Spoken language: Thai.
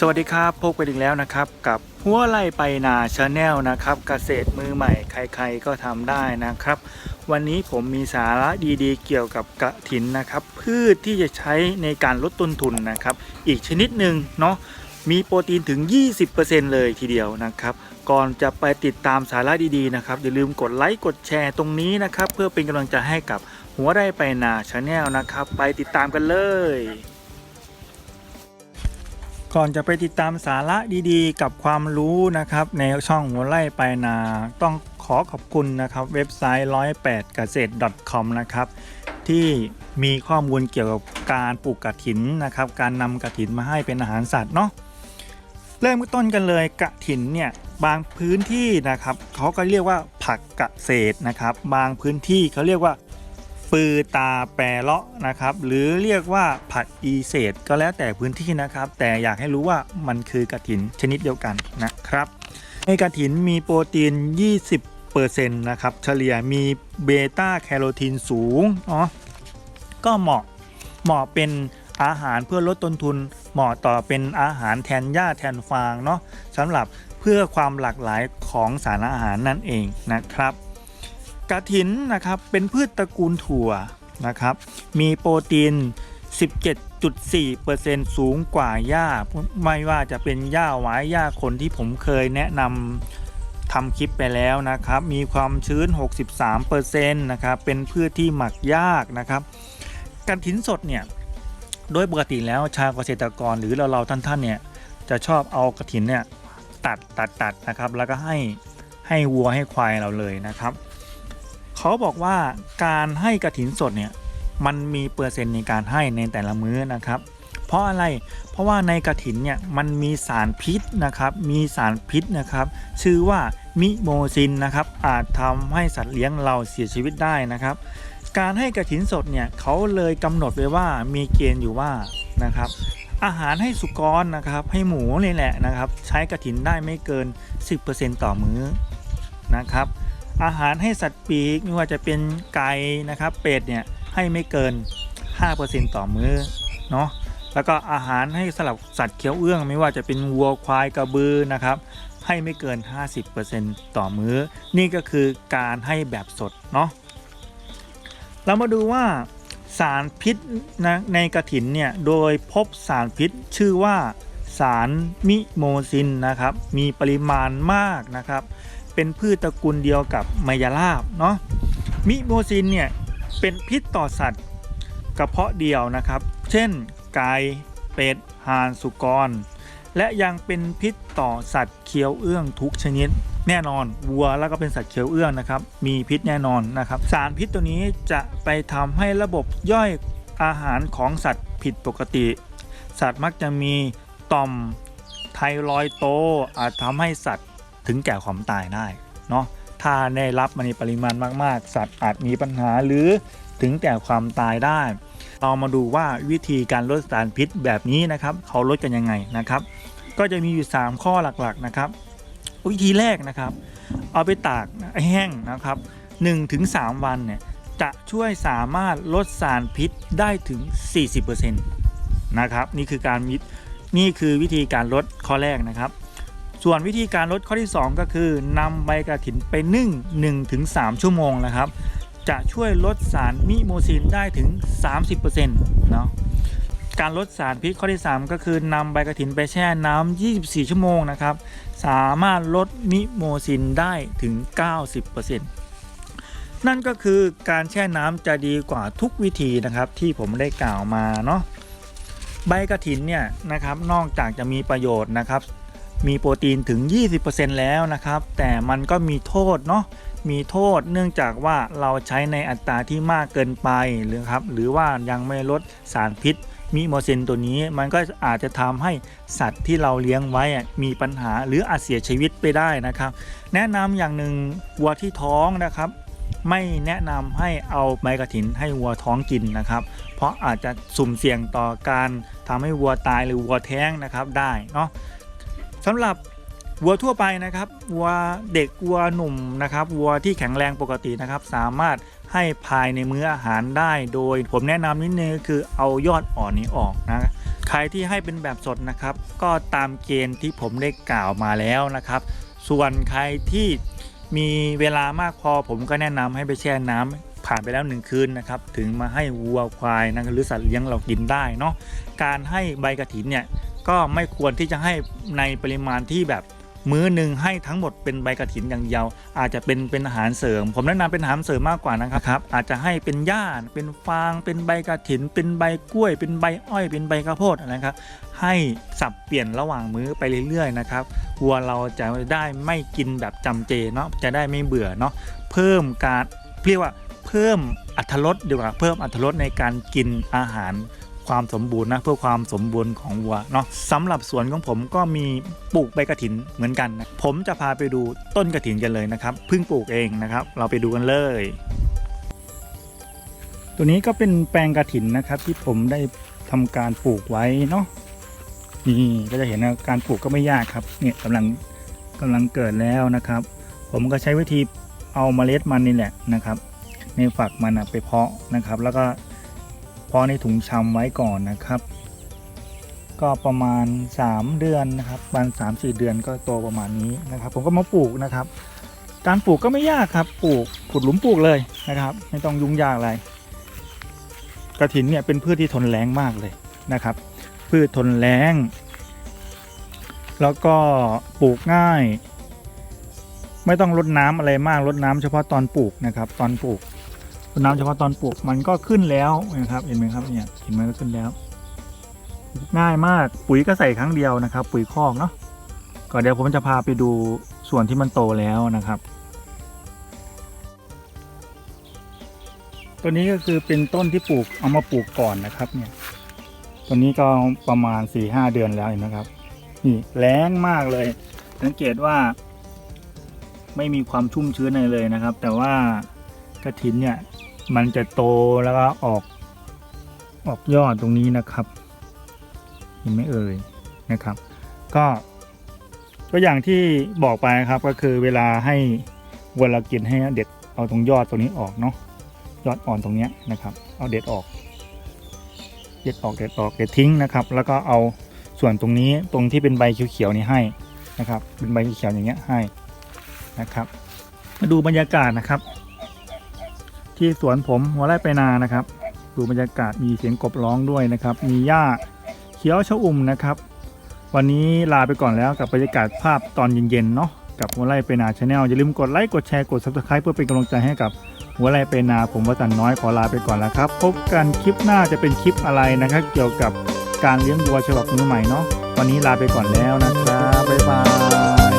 สวัสดีครับพบกันอีกแล้วนะครับกับหัวไล่ไปนาชาแนลนะครับเกษตรมือใหม่ใครๆก็ทำได้นะครับ วันนี้ผมมีสาระดีๆ เกี่ยวกับกระถินนะครับ พืชที่จะใช้ในการลดต้นทุนนะครับ อีกชนิดหนึ่งเนาะมีโปรตีนถึง 20%เลยทีเดียวนะครับ ก่อนจะไปติดตามสาระดีๆนะครับ อย่าลืมกดไลค์กดแชร์ตรงนี้นะครับ เพื่อเป็นกำลังใจให้กับหัวไร่ไปนาชาแนลนะครับ ไปติดตามกันเลย ก่อนจะไปติดตามสาระดีๆ กับความรู้นะครับ ในช่องหัวไร่ไปนา ต้องขอขอบคุณนะครับ เว็บไซต์108เกษตร .com นะครับ ที่มีข้อมูลเกี่ยวกับการปลูกกระถินนะครับ การนำกระถินมาให้เป็นอาหารสัตว์เนาะเริ่มต้นกันเลยกระถินเนี่ยบางพื้นที่นะครับเขาก็เรียกว่าผักเกษนะครับ บางพื้นที่เขาเรียกว่า ปือตาแปรเลาะนะครับ หรือเรียกว่าผัดอีเศษก็แล้วแต่พื้นที่นะครับ แต่อยากให้รู้ว่ามันคือกระถินชนิดเดียวกันนะครับ ในกระถินมีโปรตีน 20%นะครับเฉลี่ยมีเบต้าแคโรทีนสูงเนาะก็เหมาะเหมาะเป็นอาหารเพื่อลดต้นทุน เหมาะต่อเป็นอาหารแทนหญ้าแทนฟางเนาะสำหรับเพื่อความหลากหลายของสารอาหารนั่นเองนะครับ กระถินนะครับเป็นพืชตระกูลถั่วนะครับ มีโปรตีน 17.4%สูงกว่าหญ้า ไม่ว่าจะเป็นหญ้าหวายหญ้าคนที่ผมเคยแนะนำทำคลิปไปแล้วนะครับ มีความชื้น 63%นะครับเป็นพืชที่หมักยากนะครับกระถินสดเนี่ยโดยปกติแล้วชาวเกษตรกรหรือเราเราๆท่านๆเนี่ยจะชอบเอากระถินเนี่ยตัดตัดตัดนะครับ แล้วก็ให้ให้วัวให้ควายเราเลยนะครับ เขาบอกว่าการให้กระถินสดเนี่ยมันมีเปอร์เซ็นต์ในการให้ในแต่ละมื้อนะครับ เพราะอะไรเพราะว่าในกระถินเนี่ยมันมีสารพิษนะครับ มีสารพิษนะครับ ชื่อว่ามิโมซินนะครับ อาจทำให้สัตว์เลี้ยงเราเสียชีวิตได้นะครับ การให้กระถินสดเนี่ยเขาเลยกำหนดไว้ว่ามีเกณฑ์อยู่ว่านะครับอาหารให้สุกรนะครับ ให้หมูนี่แหละนะครับ ใช้กระถินได้ไม่เกิน 10%ต่อมื้อนะครับ อาหารให้สัตว์ปีกไม่ว่าจะเป็นไก่นะครับ เป็ดเนี่ยให้ไม่เกิน 5%ต่อมื้อเนาะแล้วก็อาหารให้สำหรับสัตว์เคี้ยวเอื้อง ไม่ว่าจะเป็นวัวควายกระบือนะครับให้ไม่เกิน 50%ต่อมื้อ นี่ก็คือการให้แบบสดเนาะเรามาดูว่าสารพิษนะในกระถินเนี่ยโดยพบสารพิษชื่อว่าสารมิโมซินนะครับมีปริมาณมากนะครับ เป็นพืชตระกูลเดียวกับไมยาลาบเนาะมิโมซินเนี่ยเป็นพิษต่อสัตว์กระเพาะเดียวนะครับ เช่นไก่เป็ดห่านสุกร และยังเป็นพิษต่อสัตว์เคี้ยวเอื้องทุกชนิด แน่นอนวัวแล้วก็เป็นสัตว์เคี้ยวเอื้องนะครับ มีพิษแน่นอนนะครับ สารพิษตัวนี้จะไปทำให้ระบบย่อยอาหารของสัตว์ผิดปกติ สัตว์มักจะมีต่อมไทรอยโตอาจทำให้สัตว์ ถึงแก่ความตายได้เนาะถ้าได้รับมันในปริมาณมาก ๆ สัตว์อาจมีปัญหาหรือถึงแก่ความตายได้ เรามาดูว่าวิธีการลดสารพิษแบบนี้นะครับ เขาลดกันยังไงนะครับ ก็จะมีอยู่ 3 ข้อหลักๆนะครับ วิธีแรกนะครับ เอาไปตากแห้งนะครับ1-3 วันเนี่ยจะช่วยสามารถลดสารพิษได้ถึง 40%นะครับ นี่คือการมินี่คือวิธีการลดข้อแรกนะครับ ส่วนวิธีการลดข้อที่ 2 ก็คือนำใบกระถินไปนึ่ง 1-3 ชั่วโมงนะครับ จะช่วยลดสารมิโมซินได้ถึง 30%เนาะการลดสารพิษข้อที่ 3 ก็คือนำใบกระถินไปแช่น้ำ 24 ชั่วโมงนะครับ สามารถลดมิโมซินได้ถึง 90%นั่นก็คือการแช่น้ำจะดีกว่าทุกวิธีนะครับที่ผมได้กล่าวมาเนาะใบกระถินเนี่ยนะครับนอกจากจะมีประโยชน์นะครับ มีโปรตีนถึง 20%แล้วนะครับ แต่มันก็มีโทษเนาะมีโทษเนื่องจากว่าเราใช้ในอัตราที่มากเกินไปหรือครับ หรือว่ายังไม่ลดสารพิษมิโมเซนตัวนี้มันก็อาจจะทำให้สัตว์ที่เราเลี้ยงไว้อะมีปัญหาหรืออาจเสียชีวิตไปได้นะครับ แนะนำอย่างหนึ่งวัวที่ท้องนะครับ ไม่แนะนำให้เอาใบกระถินให้วัวท้องกินนะครับ เพราะอาจจะสุ่มเสี่ยงต่อการทำให้วัวตายหรือวัวแท้งนะครับได้เนาะ สำหรับวัวทั่วไปนะครับวัวเด็กวัวหนุ่มนะครับวัวที่แข็งแรงปกตินะครับ สามารถให้ภายในมื้ออาหารได้ โดยผมแนะนำนิดนึงคือเอายอดอ่อนนี้ออกนะใครที่ให้เป็นแบบสดนะครับ ก็ตามเกณฑ์ที่ผมได้กล่าวมาแล้วนะครับ ส่วนใครที่มีเวลามากพอผมก็แนะนำให้ไปแช่น้ำผ่านไปแล้วหนึ่งคืนนะครับ ถึงมาให้วัวควายนะหรือสัตว์เลี้ยงเรากินได้เนาะการให้ใบกระถินเนี่ย ก็ไม่ควรที่จะให้ในปริมาณที่แบบมื้อหนึ่งให้ทั้งหมดเป็นใบกระถินอย่างเดียว อาจจะเป็นเป็นอาหารเสริม ผมแนะนำเป็นอาหารเสริมมากกว่านะครับ อาจจะให้เป็นหญ้าเป็นฟาง เป็นใบกระถิน เป็นใบกล้วย เป็นใบอ้อย เป็นใบข้าวโพดนะครับ ให้สับเปลี่ยนระหว่างมื้อไปเรื่อยๆนะครับวัวเราจะได้ไม่กินแบบจำเจเนาะจะได้ไม่เบื่อเนาะเพิ่มการเรียกว่าเพิ่มอัตรสดีกว่าเพิ่มอัตรสในการกินอาหาร ความสมบูรณ์นะเพื่อความสมบูรณ์ของวัวเนาะสำหรับสวนของผมก็มีปลูกใบกระถินเหมือนกันนะผมจะพาไปดูต้นกระถินกันเลยนะครับเพิ่งปลูกเองนะครับ เราไปดูกันเลย ตัวนี้ก็เป็นแปลงกระถินนะครับ ที่ผมได้ทำการปลูกไว้เนาะนี่ก็จะเห็นว่าการปลูกก็ไม่ยากครับเนี่ยกำลังกำลังเกิดแล้วนะครับ ผมก็ใช้วิธีเอาเมล็ดมันนี่แหละนะครับในฝักมันไปเพาะนะครับ แล้วก็าะในถุงชำไว้ก่อนนะครับ ก็ประมาณ 3 เดือนนะครับประมาณ3 4เดือนก็โตประมาณนี้นะครับ ผมก็มาปลูกนะครับ การปลูกก็ไม่ยากครับปลูกขุดหลุมปลูกเลยนะครับ ไม่ต้องยุ่งยากอะไรกระถินเนี่ยเป็นพืชที่ทนแรงมากเลยนะครับ พืชทนแรงแล้วก็ปลูกง่าย ไม่ต้องรดน้ำอะไรมากรดน้ำเฉพาะตอนปลูกนะครับ ตอนปลูก ดน้ำเฉพาะตอนปลูกมันก็ขึ้นแล้วนะครับ เห็นไหมครับเนี่ยเห็นไหมก็ขึ้นแล้ว ง่ายมากปุ๋ยก็ใส่ครั้งเดียวนะครับ ปุ๋ยคอกเนาะก็เดี๋ยวผมจะพาไปดูส่วนที่มันโตแล้วนะครับตัวนี้ก็คือเป็นต้นที่ปลูกเอามาปลูกก่อนนะครับ เนี่ยตัวนี้ก็ประมาณ4ี่ห้าเดือนแล้วเห็นไหมครับนี่แรงมากเลย สังเกตว่าไม่มีความชุ่มชื้นอะไรเลยนะครับ แต่ว่ากระถินเนี่ย มันจะโตแล้วก็ออก ออกยอดตรงนี้นะครับเห็นไหมเอ่ยนะครับ ก็ก็อย่างที่บอกไปนะครับก็คือเวลาให้เวลากินให้เด็ดเอาตรงยอดตรงนี้ออกเนาะยอดอ่อนตรงเนี้ยนะครับ เอาเด็ดออก เด็ดออกเด็ดออกเด็ดทิ้งนะครับ แล้วก็เอาส่วนตรงนี้ตรงที่เป็นใบเขียวๆนี้ให้นะครับ เป็นใบเขียวๆอย่างเงี้ยให้นะครับ มาดูบรรยากาศนะครับ ที่สวนผมหัวไร่ไปนานะครับ ดูบรรยากาศมีเสียงกบร้องด้วยนะครับ มีหญ้าเขียวชอุ่มนะครับ วันนี้ลาไปก่อนแล้วกับบรรยากาศภาพตอนเย็นๆเนาะกับหัวไร่ไปนาชาแนลอย่าลืมกดไลค์กดแชร์กด subscribe เพื่อเป็นกำลังใจให้กับหัวไรไปนาผมวสันต์น้อยขอลาไปก่อนแล้วครับ พบกันคลิปหน้าจะเป็นคลิปอะไรนะครับ เกี่ยวกับการเลี้ยงวัวฉบับมือใหม่เนาะวันนี้ลาไปก่อนแล้วนะครับบ๊ายบาย